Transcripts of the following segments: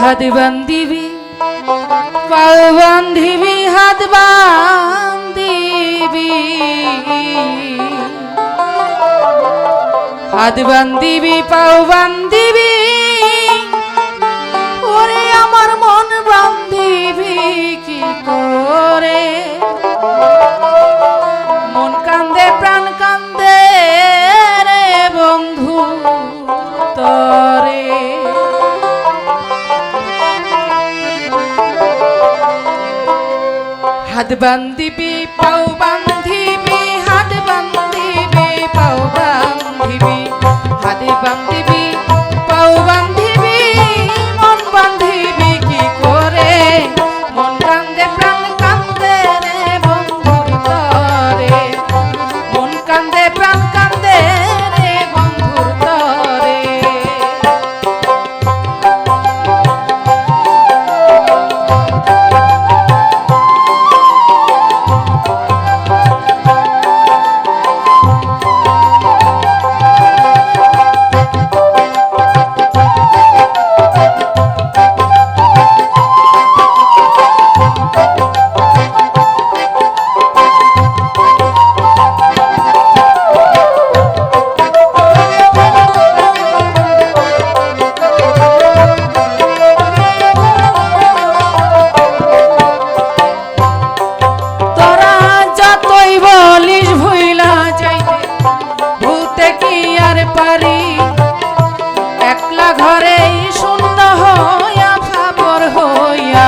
হাত বান্ধিবি, পাও বান্ধিবি, হাত বান্ধিবি। হাত বান্ধিবি, পাও বান্ধিবি, ওরে আমার মন বান্ধিবি, কি করে? হাত বান্ধিবি পাও বান্ধ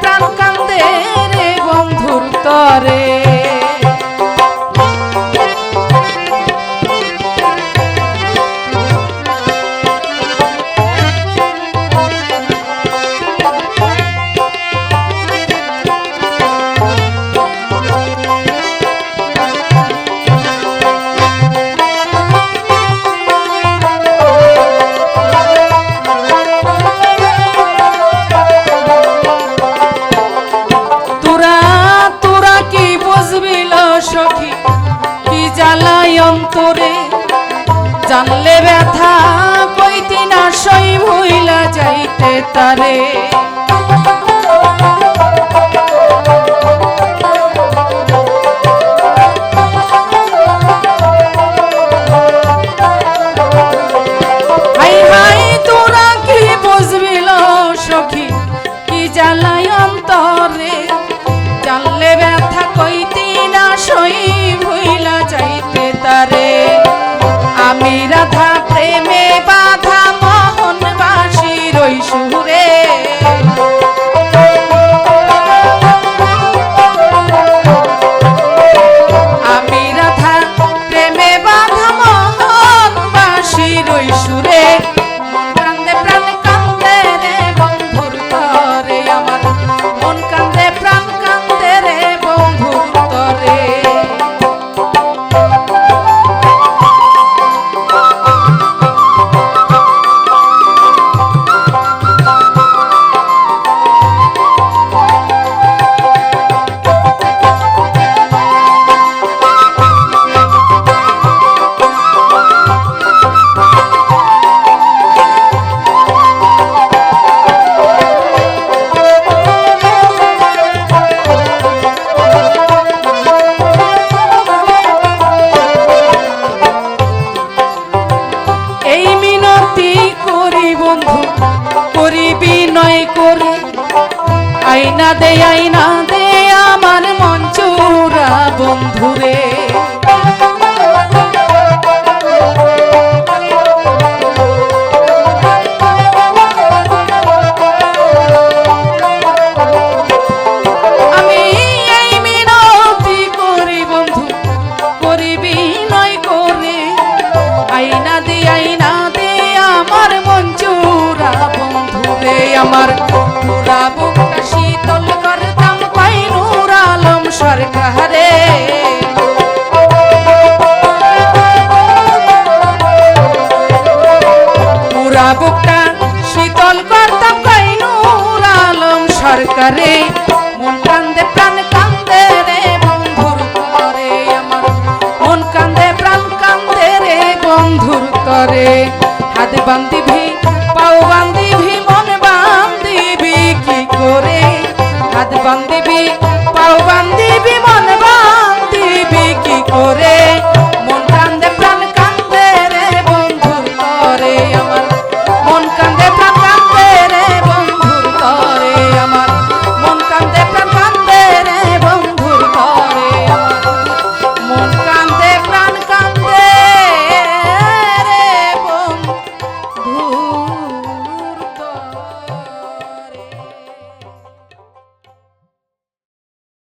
প্রাণ কান্দে রে বন্ধুর তরে। জানলে ব্যথা কইতি না সই ভুইলা যাইতে তারে। Bye-bye. দে আইনা দে আমার মন চোরা বন্ধুরে। শীতল করতাম কইনুর আলম সরকারে, মন কান্দে, প্রাণ কান্দে রে বন্ধুর করে আমার। মন কান্দে, প্রাণ কান্দে রে বন্ধুর করে। হাত বান্দিবি, পাও বান্দিবি, মন বান্দিবি, কি করে? হাত বান্দিবি, পাও বান্দিবি, মন বান্দিবি, কি করে?